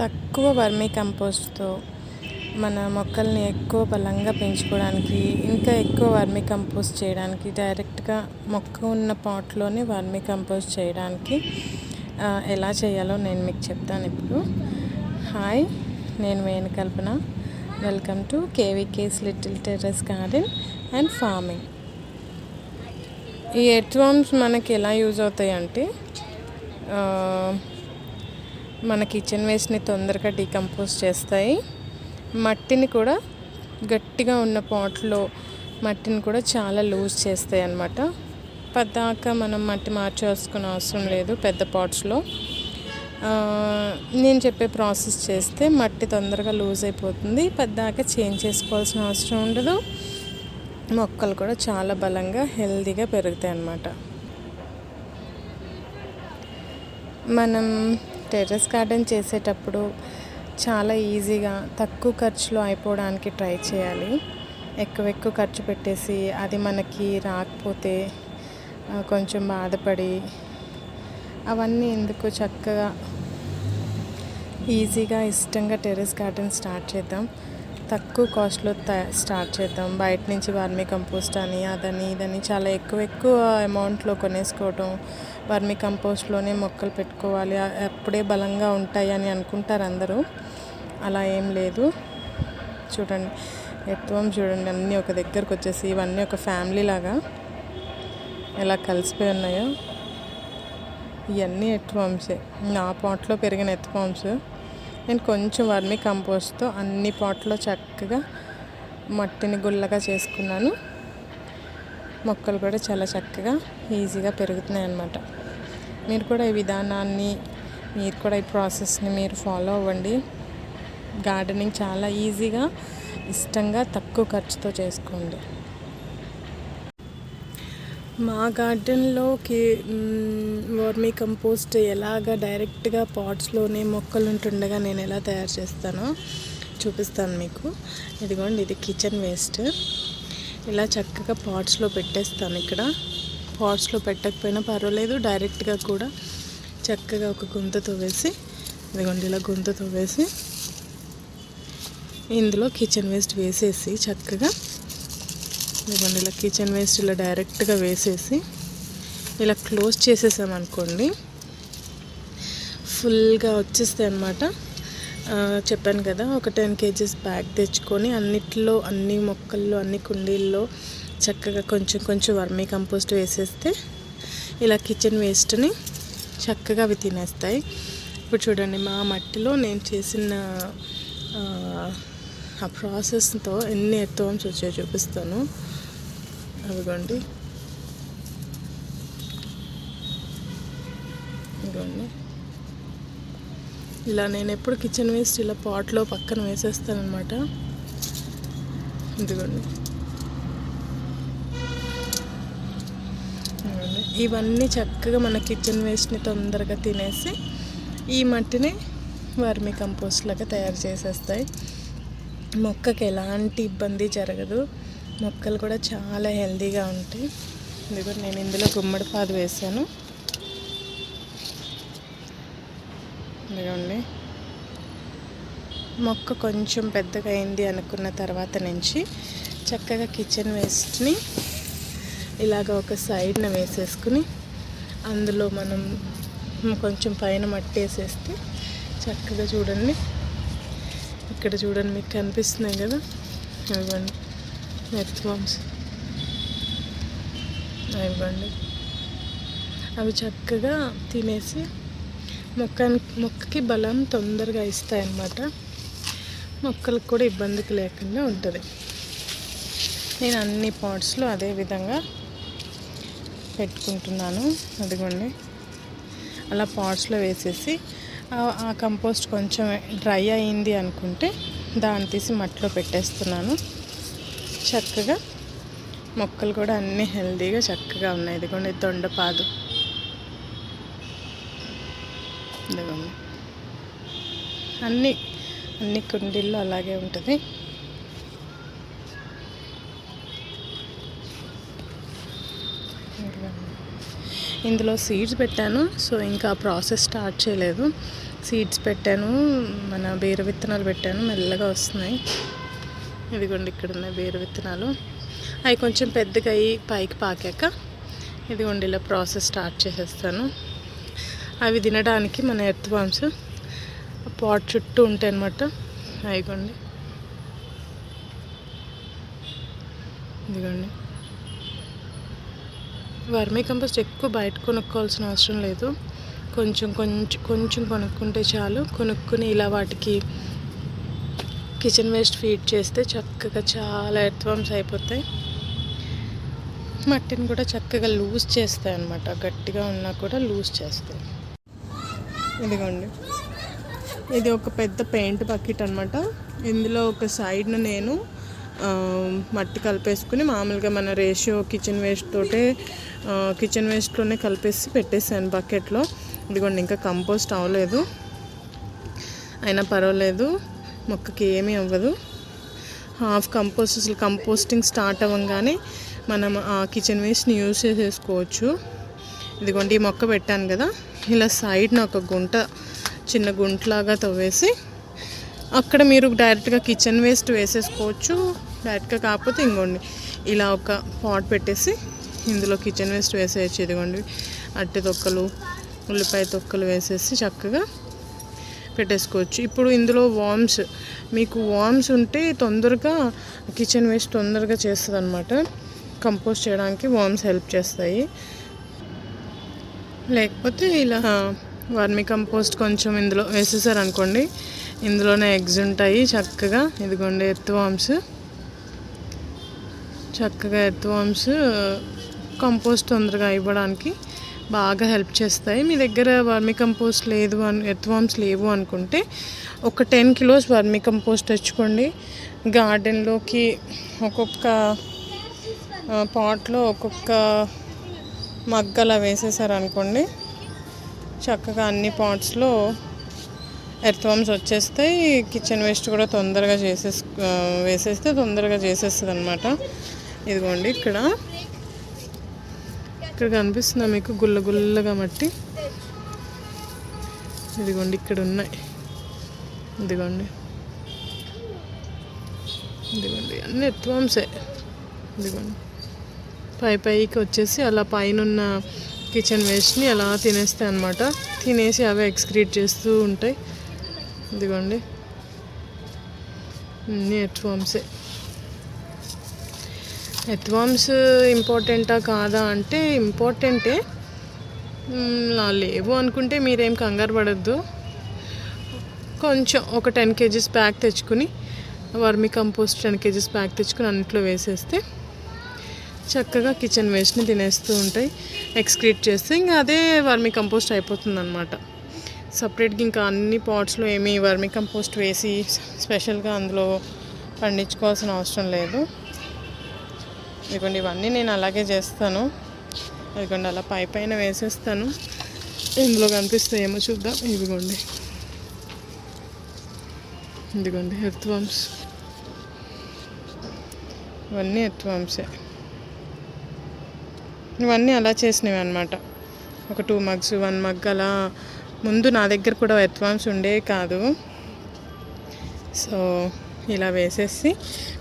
తక్కువ వర్మీ కంపోస్ట్తో మన మొక్కల్ని ఎక్కువ బలంగా పెంచుకోవడానికి ఇంకా ఎక్కువ వర్మీ కంపోస్ట్ చేయడానికి డైరెక్ట్గా మొక్క ఉన్న పాట్లోనే వర్మీ కంపోస్ట్ చేయడానికి ఎలా చేయాలో నేను మీకు చెప్తాను ఇప్పుడు. హాయ్ నేను Venu Kalpana. Welcome to KVK's little terrace garden and farming. ఈ ఎర్త్వామ్స్ మనకి ఎలా యూజ్ అవుతాయి అంటే మన కిచెన్ వేస్ట్ని తొందరగా డీకంపోజ్ చేస్తాయి. మట్టిని కూడా గట్టిగా ఉన్న పాట్లో మట్టిని కూడా చాలా లూజ్ చేస్తాయి అన్నమాట. పద్దాక మనం మట్టి మార్చేసుకునే అవసరం లేదు పెద్ద పాట్స్లో నేను చెప్పే ప్రాసెస్ చేస్తే మట్టి తొందరగా లూజ్ అయిపోతుంది. పద్దాక చేంజ్ చేసుకోవాల్సిన అవసరం ఉండదు. మొక్కలు కూడా చాలా బలంగా హెల్తీగా పెరుగుతాయి అన్నమాట. మనం టెర్రస్ గార్డెన్ చేసేటప్పుడు చాలా ఈజీగా తక్కువ ఖర్చులో అయిపోవడానికి ట్రై చేయాలి. ఎక్కువ ఎక్కువ ఖర్చు పెట్టేసి అది మనకి రాకపోతే కొంచెం బాధపడి అవన్నీ ఎందుకు చక్కగా ఈజీగా ఇష్టంగా టెర్రస్ గార్డెన్ స్టార్ట్ చేద్దాం. తక్కువ కాస్ట్లో త- స్టార్ట్ చేద్దాం. బయట నుంచి వర్మీ కంపోస్ట్ అని అదని ఇదని చాలా ఎక్కువ ఎక్కువ అమౌంట్లో కొనేసుకోవటం. వర్మీ కంపోస్ట్లోనే మొక్కలు పెట్టుకోవాలి. అప్పుడే బలంగా ఉంటాయి అని అనుకుంటారు అందరూ. అలా ఏం లేదు. చూడండి. ఎత్వం చూడండి. అన్నీ ఒక దగ్గరకు వచ్చేసి ఇవన్నీ ఒక ఫ్యామిలీ లాగా ఎలా కలిసిపోయి ఉన్నాయో. ఇవన్నీ ఎత్వంసే నా పాట్లో పెరిగిన ఎత్వాంస్ నేను కొంచెం వర్మి కంపోస్ట్తో అన్ని పాట్లో చక్కగా మట్టిని గుల్లగా చేసుకున్నాను. మొక్కలు కూడా చాలా చక్కగా ఈజీగా పెరుగుతున్నాయి అన్నమాట మీరు కూడా ఈ విధానాన్ని మీరు కూడా ఈ ప్రాసెస్ని మీరు ఫాలో అవ్వండి. గార్డెనింగ్ చాలా ఈజీగా ఇష్టంగా తక్కువ ఖర్చుతో చేసుకోండి. మా గార్డెన్లోకి వర్మీ కంపోస్ట్ ఎలాగ డైరెక్ట్గా పాట్స్లోనే మొక్కలు ఉంటుండగా నేను ఎలా తయారు చేస్తానో చూపిస్తాను మీకు. ఇదిగోండి ఇది కిచెన్ వేస్ట్. ఇలా చక్కగా పాట్స్లో పెట్టేస్తాను ఇక్కడ. పాట్స్లో పెట్టకపోయినా పర్వాలేదు డైరెక్ట్గా కూడా చక్కగా ఒక గుంతతో వేసి ఇదిగోండి ఇలా గుంతతో వేసి ఇందులో కిచెన్ వేస్ట్ వేసేసి చక్కగా ఇదిగోండి ఇలా కిచెన్ వేస్ట్ ఇలా డైరెక్ట్గా వేసేసి ఇలా క్లోజ్ చేసేసామనుకోండి ఫుల్గా వచ్చేస్తాయి అనమాట చెప్పాను కదా ఒక టెన్ కేజీస్ బ్యాగ్ తెచ్చుకొని అన్నిట్లో అన్ని మొక్కల్లో అన్ని కుండీల్లో చక్కగా కొంచెం కొంచెం వర్మీ కంపోస్ట్ వేసేస్తే ఇలా కిచెన్ వేస్ట్ని చక్కగా అవి తినేస్తాయి. ఇప్పుడు చూడండి మా మట్టిలో నేను చేసిన ఆ, ప్రాసెస్తో ఎన్ని ఎత్తువమ్స్ వచ్చాయో చూపిస్తాను. అదిగోండి. ఇదిగోండి. ఇలా నేను ఎప్పుడు కిచెన్ వేస్ట్ ఇలా పాట్లో పక్కన వేసేస్తానమాట ఇదిగోండి. ఇదిగోండి. ఇవన్నీ చక్కగా మన కిచెన్ వేస్ట్ని తొందరగా తినేసి ఈ మట్టిని వర్మి కంపోస్ట్ లాగా తయారు చేసేస్తాయి. మొక్కకి ఎలాంటి ఇబ్బంది జరగదు. మొక్కలు కూడా చాలా హెల్తీగా ఉంటాయి. ఇదిగో నేను ఇందులో గుమ్మడి పాదు వేసాను. ఇదిగోండి. మొక్క కొంచెం పెద్దగా అయింది అనుకున్న తర్వాత నుంచి చక్కగా కిచెన్ వేస్ట్ని ఇలాగ ఒక సైడ్న వేసేసుకుని అందులో మనం కొంచెం పైన మట్టి వేసేస్తే చక్కగా చూడండి. ఇక్కడ చూడండి మీకు కనిపిస్తున్నాయి కదా. ఇవ్వండి ఎర్త్వామ్స్ ఇవ్వండి. అవి చక్కగా తినేసి మొక్క మొక్కకి బలం తొందరగా ఇస్తాయి అన్నమాట మొక్కలకు కూడా ఇబ్బందికి లేకుండా ఉంటుంది. నేను అన్ని పాట్స్లో అదే విధంగా పెట్టుకుంటున్నాను. అదిగోండి. అలా పాట్స్లో వేసేసి ఆ కంపోస్ట్ కొంచెం డ్రై అయింది అనుకుంటే దాన్ని తీసి మట్టిలో పెట్టేస్తున్నాను. చక్కగా మొక్కలు కూడా అన్నీ హెల్తీగా చక్కగా ఉన్నాయి. ఇదిగోండి దొండపాదు ఇదిగోండి. అన్ని అన్ని కుండీల్లో అలాగే ఉంటుంది. ఇందులో సీడ్స్ పెట్టాను. సో ఇంకా ప్రాసెస్ స్టార్ట్ చేయలేదు. సీడ్స్ పెట్టాను. మన బీర విత్తనాలు పెట్టాను. మెల్లగా వస్తున్నాయి. ఇదిగోండి ఇక్కడ ఉన్నాయి వేరు విత్తనాలు. అవి కొంచెం పెద్దగా అయ్యి పైకి పాకాక ఇదిగోండి ఇలా ప్రాసెస్ స్టార్ట్ చేసేస్తాను. అవి తినడానికి మన ఎర్త్ బామ్స్ పాట్ చుట్టూ ఉంటాయి అన్నమాట. అయిగోండి ఇదిగోండి. వర్మీ కంపోస్ట్ ఎక్కువ బయట కొనుక్కోవాల్సిన అవసరం లేదు. కొంచెం కొంచెం కొంచెం కొనుక్కుంటే చాలు. కొనుక్కుని ఇలా వాటికి కిచెన్ వేస్ట్ ఫీడ్ చేస్తే చక్కగా చాలా ఎర్త్వామ్స్ అయిపోతాయి. మట్టిని కూడా చక్కగా లూజ్ చేస్తాయి అనమాట గట్టిగా ఉన్నా కూడా లూజ్ చేస్తాయి. ఇదిగోండి. ఇది ఒక పెద్ద పెయింట్ బకెట్ అనమాట ఇందులో ఒక సైడ్న నేను మట్టి కలిపేసుకుని మామూలుగా మన రేషియో కిచెన్ వేస్ట్ తోటే కిచెన్ వేస్ట్లోనే కలిపేసి పెట్టేసాను బకెట్లో. ఇదిగోండి ఇంకా కంపోస్ట్ అవ్వలేదు. అయినా పర్వాలేదు. మొక్కకి ఏమీ అవ్వదు. హాఫ్ కంపోస్ట్ అసలు కంపోస్టింగ్ స్టార్ట్ అవ్వగానే మనం ఆ కిచెన్ వేస్ట్ని యూజ్ చేసేసుకోవచ్చు. ఇదిగోండి ఈ మొక్క పెట్టాను కదా ఇలా సైడ్న ఒక గుంట చిన్న గుంటలాగా తవ్వేసి అక్కడ మీరు డైరెక్ట్గా కిచెన్ వేస్ట్ వేసేసుకోవచ్చు. డైరెక్ట్గా కాకపోతే ఇంకోండి ఇలా ఒక పాట్ పెట్టేసి ఇందులో కిచెన్ వేస్ట్ వేసేయచ్చు. ఇదిగోండి అట్టి తొక్కలు ఉల్లిపాయ తొక్కలు వేసేసి చక్కగా పెట్టేసుకోవచ్చు. ఇప్పుడు ఇందులో వామ్స్ మీకు వామ్స్ ఉంటే తొందరగా కిచెన్ వేస్ట్ తొందరగా చేస్తుంది అనమాట కంపోస్ట్ చేయడానికి వామ్స్ హెల్ప్ చేస్తాయి. లేకపోతే ఇలా వర్మి కంపోస్ట్ కొంచెం ఇందులో వేసేసారనుకోండి ఇందులోనే ఎగ్స్ ఉంటాయి చక్కగా. ఇదిగోండి ఎత్తు వామ్స్ చక్కగా ఎత్తు వామ్స్ కంపోస్ట్ తొందరగా ఇవ్వడానికి బాగా హెల్ప్ చేస్తాయి. మీ దగ్గర వర్మి కంపోస్ట్ లేదు అని ఎర్త్వామ్స్ లేవు అనుకుంటే ఒక టెన్ కిలోస్ వర్మి కంపోస్ట్ తెచ్చుకోండి. గార్డెన్లోకి ఒక్కొక్క పాట్లో ఒక్కొక్క మగ్గలా వేసేసారనుకోండి. చక్కగా అన్ని పాట్స్లో ఎర్త్వామ్స్ వచ్చేస్తాయి. కిచెన్ వేస్ట్ కూడా తొందరగా చేసేస్ వేసేస్తే తొందరగా చేసేస్తుంది అనమాట ఇదిగోండి ఇక్కడ. ఇక్కడ కనిపిస్తుందా మీకు గుల్ల గుల్లగా మట్టి. ఇదిగోండి ఇక్కడ ఉన్నాయి ఇదిగోండి. ఇదిగోండి అన్ని ఎత్వాంసే ఇదిగోండి. పై పైకి వచ్చేసి అలా పైన ఉన్న కిచెన్ వేస్ట్ని అలా తినేస్తాయి అనమాట తినేసి అవే ఎక్స్క్రీట్ చేస్తూ ఉంటాయి. ఇదిగోండి. అన్ని ఎత్వామ్సే ఎత్వామ్స్ ఇంపార్టెంటా కాదా అంటే ఇంపార్టెంటే లా లేవు అనుకుంటే మీరేం కంగారు పడద్దు. కొంచెం ఒక టెన్ కేజీస్ ప్యాక్ తెచ్చుకుని vermi compost ten kgs pack తెచ్చుకుని అన్నిట్లో వేసేస్తే చక్కగా కిచెన్ వేస్ట్ని తినేస్తూ ఉంటాయి. ఎక్స్క్రీట్ చేస్తే ఇంకా అదే వర్మి కంపోస్ట్ అయిపోతుంది అనమాట సపరేట్గా ఇంకా అన్ని పాట్స్లో ఏమీ వర్మి కంపోస్ట్ వేసి స్పెషల్గా అందులో పండించుకోవాల్సిన అవసరం లేదు. ఇదిగోండి ఇవన్నీ నేను అలాగే చేస్తాను. ఇదిగోండి అలా పై పైన వేసేస్తాను. ఇందులో కనిపిస్తాయేమో చూద్దాం. ఇదిగోండి. ఇదిగోండి ఎర్త్వామ్స్ ఇవన్నీ ఎర్త్వామ్సే ఇవన్నీ అలా చేసినవి అనమాట ఒక టూ మగ్స్ వన్ మగ్ అలా ముందు నా దగ్గర కూడా ఎత్వామ్స్ ఉండే కాదు. సో ఇలా వేసేసి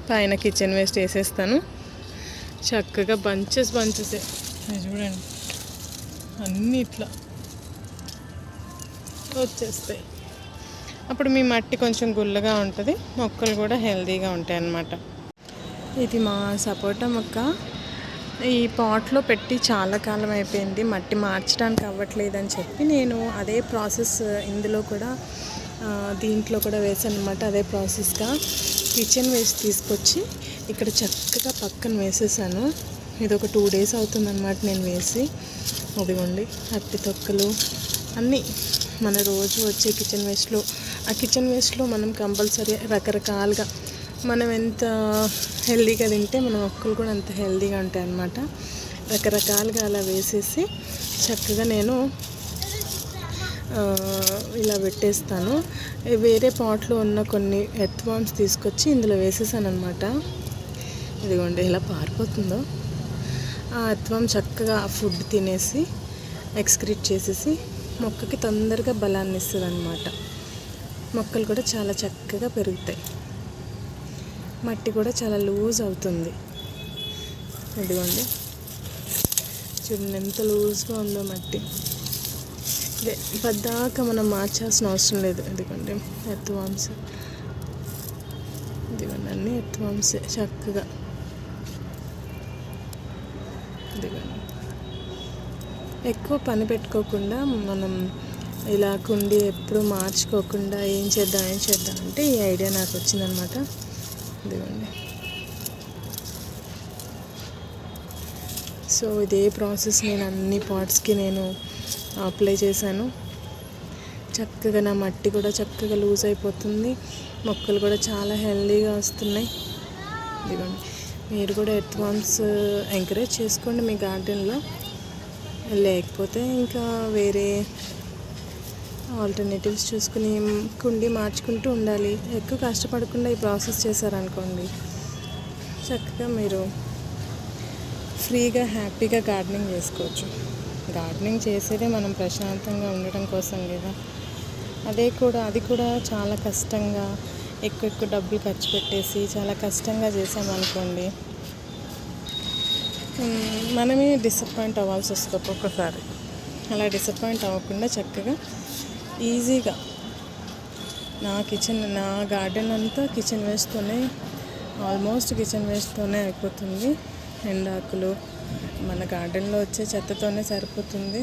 పైన కిచెన్ వేస్ట్ వేసేస్తాను. చక్కగా బంచెస్ బంచెస్. చూడండి. అన్నీ ఇట్లా వచ్చేస్తాయి. అప్పుడు మీ మట్టి కొంచెం గుల్లగా ఉంటుంది. మొక్కలు కూడా హెల్తీగా ఉంటాయి అన్నమాట. ఇది మా సపోటా మొక్క. ఈ పాట్లో పెట్టి చాలా కాలం అయిపోయింది. మట్టి మార్చడానికి అవ్వట్లేదని చెప్పి నేను అదే ప్రాసెస్ ఇందులో కూడా దీంట్లో కూడా వేసాను అనమాట అదే ప్రాసెస్గా. కిచెన్ వేస్ట్ తీసుకొచ్చి ఇక్కడ చక్కగా పక్కన వేసేసాను. ఇది ఒక టూ డేస్ అవుతుందన్నమాట నేను వేసి. అదిగోండి అట్టి తొక్కలు అన్నీ మన రోజు వచ్చే కిచెన్ వేస్ట్లో ఆ కిచెన్ వేస్ట్లో మనం కంపల్సరీ రకరకాలుగా మనం ఎంత హెల్దీగా తింటే మన మొక్కలు కూడా అంత హెల్దీగా ఉంటాయి అన్నమాట రకరకాలుగా అలా వేసేసి చక్కగా నేను ఇలా పెట్టేస్తాను. వేరే పాట్లో ఉన్న కొన్ని ఎత్వామ్స్ తీసుకొచ్చి ఇందులో వేసేసాను అనమాట ఇదిగోండి ఇలా పారిపోతుందో. ఆ ఎత్వం చక్కగా ఆ ఫుడ్ తినేసి ఎక్స్క్రీట్ చేసేసి మొక్కకి తొందరగా బలాన్ని ఇస్తుంది అనమాట మొక్కలు కూడా చాలా చక్కగా పెరుగుతాయి. మట్టి కూడా చాలా లూజ్ అవుతుంది. ఇదిగోండి. చూడండి ఎంత లూజ్గా ఉందో మట్టి. ఇదే పద్దాక మనం మార్చాల్సిన అవసరం లేదు. ఎందుకంటే ఎర్త్ ఇదిగోండి అన్ని ఎర్త్ చక్కగా. ఇదిగోండి ఎక్కువ పని పెట్టుకోకుండా మనం ఇలా కుండి ఎప్పుడు మార్చుకోకుండా ఏం చేద్దాం ఏం చేద్దాం అంటే ఈ ఐడియా నాకు వచ్చిందనమాట. ఇదిగోండి సో ఇదే ప్రాసెస్ నేను అన్ని పార్ట్స్కి నేను అప్లై చేశాను. చక్కగా నా మట్టి కూడా చక్కగా లూజ్ అయిపోతుంది. మొక్కలు కూడా చాలా హెల్దీగా వస్తున్నాయి. ఇదిగోండి. మీరు కూడా ఎర్త్ వామ్స్ ఎంకరేజ్ చేసుకోండి మీ గార్డెన్లో. లేకపోతే ఇంకా వేరే ఆల్టర్నేటివ్స్ చూసుకుని కుండి మార్చుకుంటూ ఉండాలి. ఎక్కువ కష్టపడకుండా ఈ ప్రాసెస్ చేశారనుకోండి. చక్కగా మీరు ఫ్రీగా హ్యాపీగా గార్డెనింగ్ చేసుకోవచ్చు. గార్డెనింగ్ చేసేదే మనం ప్రశాంతంగా ఉండటం కోసం కదా. అదే కూడా అది కూడా చాలా కష్టంగా ఎక్కువ ఎక్కువ డబ్బులు ఖర్చు పెట్టేసి చాలా కష్టంగా చేసామనుకోండి మనమే డిసప్పాయింట్ అవ్వాల్సి వస్తుంది ఒక్కొక్కసారి. అలా డిసప్పాయింట్ అవ్వకుండా చక్కగా ఈజీగా నా కిచెన్ నా గార్డెన్ అంతా కిచెన్ వేస్తూనే ఆల్మోస్ట్ కిచెన్ వేస్తూనే అయిపోతుంది. ఎండాకులు మన గార్డెన్లో వచ్చే చెత్తతోనే సరిపోతుంది.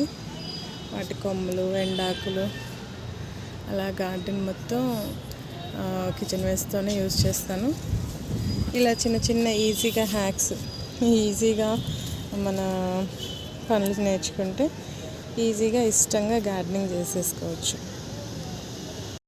వాటి కొమ్మలు ఎండాకులు అలా గార్డెన్ మొత్తం కిచెన్ వేస్తోనే యూజ్ చేస్తాను. ఇలా చిన్న చిన్న ఈజీగా హ్యాక్స్ ఈజీగా మన పనులు నేర్చుకుంటే ఈజీగా ఇష్టంగా గార్డెనింగ్ చేసేసుకోవచ్చు.